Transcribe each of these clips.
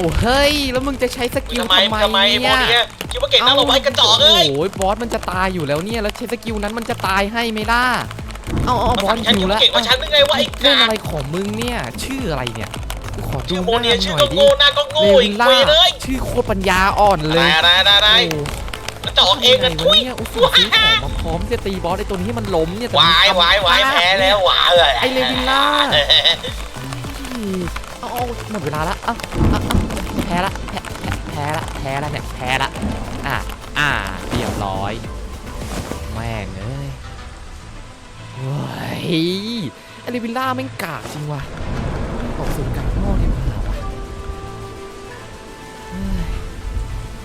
เอาเฮ้ย แล้วมึงจะใช้สกิลทำไมทำไมทำไมไอ้โมเนี่ย เนี่ยคิดว่าเก่งนักหรอวะไอ้กระจอกเอ้ย โอ้ยบอสมันจะตายอยู่แล้วเนี่ย แล้วใช้สกิลนั้นมันจะตายให้ไหมล่ะเอาเอาบอสฉันหิคิวดแล้ว่าวเก่งกว่าฉันหรือไงวะไอ้เล่นกาอะไรของมึงเนี่ย ชื่ออะไรเนี่ยกูขอดูชื่อหโมน้าเนี่ยหชื่อน่ก็อยดิโง่หน้าก็โง่เลอีวิกลล่าเว้ยเลยชื่อโคตรปัญญาอ่อนเลยได้ได้ได้ได้โอ้กระจอกเองกันไงทุวะยเนี่ยอุตส่าห์ซื้อของมาพร้อมจะตีบอสไอ้ตัวนี้ให้มันล้มเนี่ยแต่วามันยวายวายแพ้แล้วหวาเออไอเลวิลล่า เอาเอาหมดเวลาละเอาเอาเอาแพ้ละแพ้แพ้ละแพ้ละเนี่ยแพ้ละอะอ่าเรียบร้อย แม่งเอ้ยเฮ้ยอเลวิลล่าแม่งกากจริงว่ะออกสูตรกากนอกเนี่ยมาว่ะ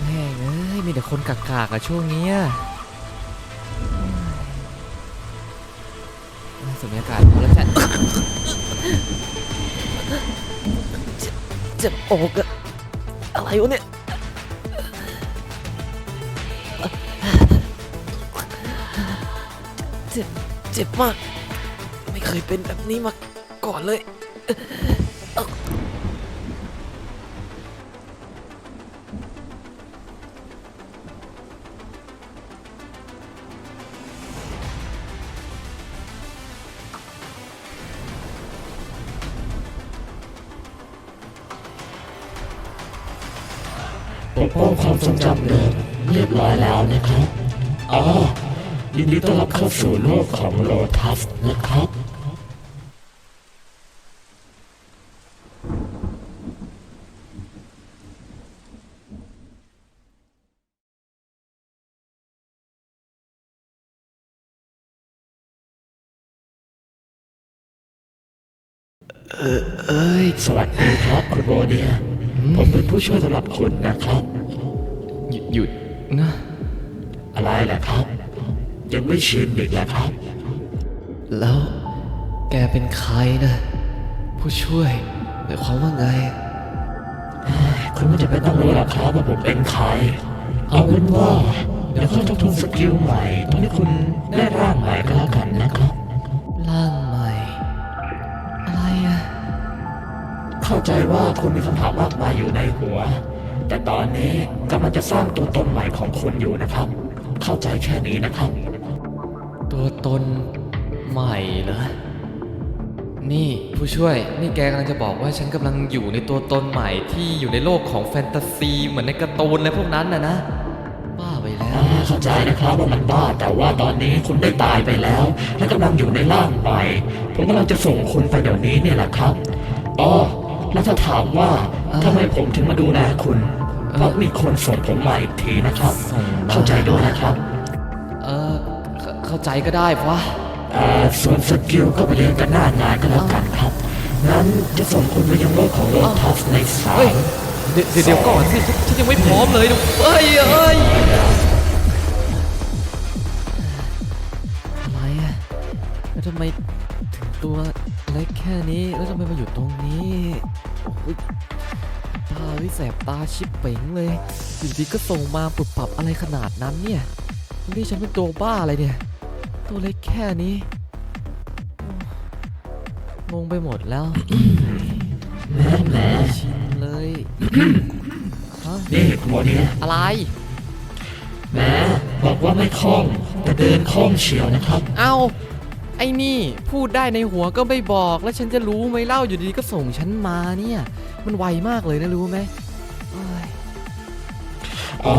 แม่งเอ้ยมีแต่คนกากๆอะช่วงเนี้ยเฮ้ยสมยากาศพอแล้วแค่เจ็บอกอะ วะเนี่ยเจ็บเจ็บมาก ไม่เคยเป็นแบบนี้มาก่อนเลย ปกป้องความทรงจำเดิมเรียบร้อยแล้วนะครับอ๋อยินดีต้อนรับเข้าสู่โลกของโลทัสนะครับ เอ้ย สวัสดีครับคุณโบเนีย ผมเป็นผู้ช่วยสำหรับคุณนะครับ หยุดหยุดนะ อะไรล่ะครับ ยังไม่ชินอีกแล้วครับ แล้วแกเป็นใครนะ ผู้ช่วยหมายความว่าไง คุณไม่จะเป็นต้องรู้หรอกครับว่าผมเป็นใคร เอาเป็นว่า เดี๋ยวค่อยทบทวนสกิลใหม่ตอนที่คุณได้ร่างใหม่ก็แล้วกันนะครับ เข้าใจว่าคุณมีคำถามมากมายอยู่ในหัว แต่ตอนนี้กำลังจะสร้างตัวตนใหม่ของคุณอยู่นะครับ เข้าใจแค่นี้นะครับ ตัวตนใหม่เหรอ นี่ผู้ช่วย นี่แกกำลังจะบอกว่าฉันกำลังอยู่ในตัวตนใหม่ที่อยู่ในโลกของแฟนตาซี เหมือนในการ์ตูนอะไรพวกนั้นนะนะ บ้าไปแล้วอ่าเข้าใจนะครับว่ามันบ้าแต่ว่าตอนนี้คุณได้ตายไปแล้ว และกำลังอยู่ในร่างใหม่ผมกำลังจะส่งคุณไปเดี๋ยวนี้เนี่ยแหละครับอ๋อ แล้วถ้าถามว่าอ่าทำไมผมถึงมาดูแลคุณเพราะมีคนส่งผมมาอีกทีนะครับ ส่งมาเข้าใจด้วยนะครับ เออเข้าเข้าใจก็ได้วะอ่าส่วนสกิลก็ไปเรียนกันหน้างานก็แล้วกันครับ นั้นจะส่งคุณไปยังโลกของโลทัสในสาเฮ้ย ม เดี๋ยวเดี๋ยวเดี๋ยวก่อนสิฉันฉันยังไม่พร้อมเลยนะเอ้ยเอ้ยอ ชิบเป๋งเลยอยู่ดีก็ส่งมาปรับปรับอะไรขนาดนั้นเนี่ยนี่ฉันเป็นตัวบ้าอะไรเนี่ย ตัวเล็กแค่นี้งงไปหมดแล้วแหม่แหม่ชินเลยฮะนี่คุณโมเนี่ยอะไรแหม้บอกว่าไม่คล่องแต่เดินคล่องเฉียวนะครับ เอ้าไอ้นี่พูดได้ในหัวก็ไม่บอกแล้วฉันจะรู้ไหมเล่าอยู่ดีก็ส่งฉันมาเนี่ย มันไวมากเลยนะรู้ไหม อ๋อ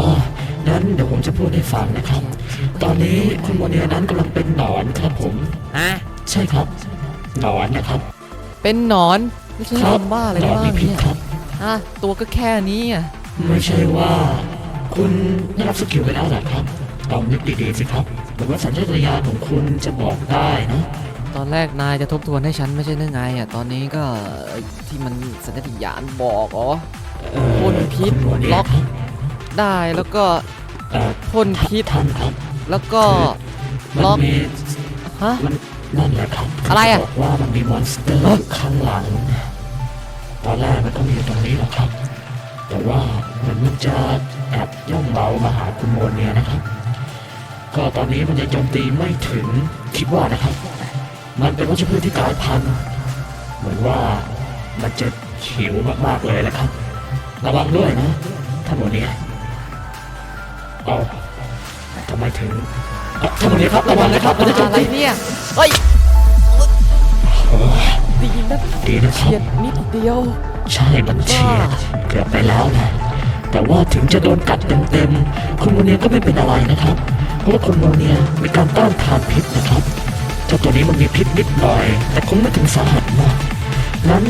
นั้นเดี๋ยวผมจะพูดให้ฟังนะครับ ตอนนี้คุณโมเนียนั้นกำลังเป็นหนอนครับผม ฮะ ใช่ครับ หนอนนะครับเป็นหนอนแล้วฉันครัทำบ้าอะไรหนได้อนบ้ามีงพิษเนี่ยครับ อะตัวก็แค่นี้อะไม่ใช่ว่า คุณได้รับสกิลไปแล้วเหรอครับลองนึกดีๆสิครับหรือว่าสัญชาตญาณของคุณจะบอกได้นะตอนแรกนายจะทบทวนให้ฉันไม่ใช่เรื่องไงอะตอนนี้ก็เอ่อที่มันสัญชาตญาณบอกอ๋อ เอ่อพ่นพิษคุณโมเนียล็อก ครับ ได้แล้วก็พ่นพิษแล้วก็ล็อกฮะมันนั่นแหละครับอะไรอะจบอกว่ามันมีมอนสเตอร์ข้างหลังตอนแรกมันต้องอยู่ตรงนี้แหละครับ แต่ว่ามันมันจะแอบย่องเบามาหาคุณโมเนียนะครับ ก็ตอนนี้มันยังโจมตีไม่ถึงคิดว่านะครับ มันเป็นวัชพืชที่กลายพันธุ์เหมือนว่ามันจะหิวมากๆเลยแหละครับ ระวังด้วยนะท่านโมเนีย เอ้าทำไมถึงเอ้าท่านโมเนียครับระวังนะครับมันจะจมอะไรตีเนี่ยเฮ้ยโอ้ยดีนะดีนะคเฉียรัดบนิดเดียว ใช่มันเฉียดเกือบไปแล้วนะแต่ว่าถึงจะโดนกัดเต็มๆคุณโมเนียก็ไม่เป็นอะไรนะครับ เพราะว่าคุณโมเนียมีการต้านทานพิษนะครับเจ้าตัวนี้มันมีพิษนิดหน่อย แต่คงไม่ถึงสาหัสมากนั้น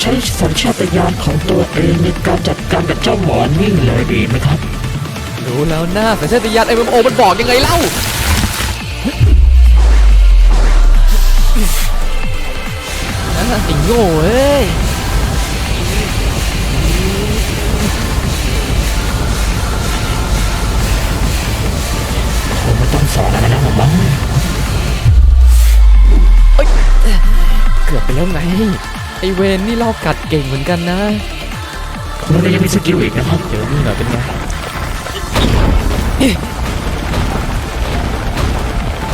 ใช้สัญชาตญาณของตัวเองในการจัดการกับเจ้าหมอนี่เลยดีไหมครับ รู้แล้วนะแต่เชติยาน MMO มันบอกยังไงเล่าอะไอ้โง่เอ้ยคงไม่ต้องสอนอะไรแล้วหรอกมั้งเกือบไปแล้วไง ไอเวนนี่รอบกัดเก่งเหมือนกันนะ คุณโมเนียยังมีสกิลอีกนะครับ เดี๋ยวนี่หน่อยเป็นไง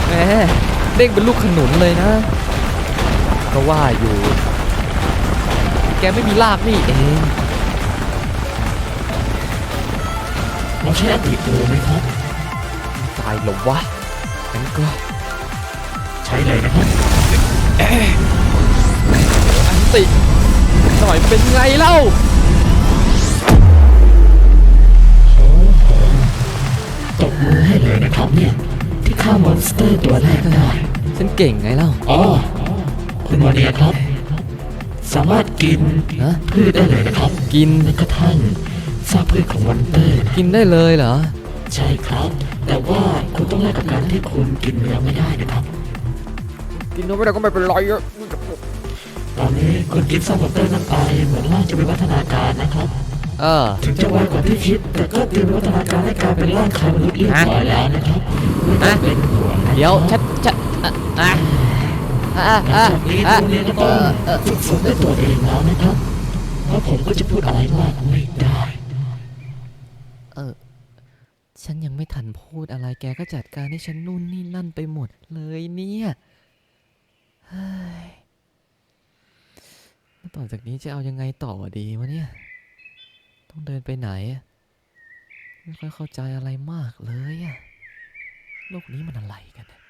แหมเด้งเป็นลูกขนุนเลยนะ ก็ว่าอยู่ แกไม่มีลากนี่เองเราใช้อดีตดูไหมครับตายหรอวะงั้นก็ ใช้เลยนะครับอันติหน่อยเป็นไงเล่า มือให้เลยนะครับเนี่ย ที่ฆ่ามอนสเตอร์ตัวแรกได้ ฉันเก่งไงเล่า อ๋อ คุณโมเนียครับ สามารถกินฮะ พืชได้เลยนะครับ กิน แม้กระทั่งซากพืชของมอนเตอร์ กินได้เลยเหรอ ใช่ครับ แต่ว่าคุณต้องแลกกับการที่คุณกินเนื้อไม่ได้นะครับ กินไม่ได้ก็ไม่เป็นไรอะ ตอนนี้คุณกินซากมอนเตอร์นั้นไปเหมือนร่างจะวิวัฒนาการนะครับ เออ ถึงจะไวกว่าที่คิด แต่ก็เตรียมวิวัฒนาการให้กลายเป็นร่างคายมนุษย์เรียบร้อยแล้วนะครับไม่ต้องเป็นห่วงนะเดี๋ยวชัดชัดอะอะอะหลังอะจากนี้อะคุณเนี่ยก็ต้องฝึกฝนด้วยตัวเองแล้วนะครับเพราะผมก็จะพูดอะไรมากไม่ได้ เออ ฉันยังไม่ทันพูดอะไรแกก็จัดการให้ฉันนู่นนี่นั่นไปหมดเลยเนี่ยเฮ้ยแล้วต่อจากนี้จะเอายังไงต่อดีวะเนี่ย ต้องเดินไปไหนอะไม่ค่อยเข้าใจอะไรมากเลยอะโลกนี้มันอะไรกันเนี่ย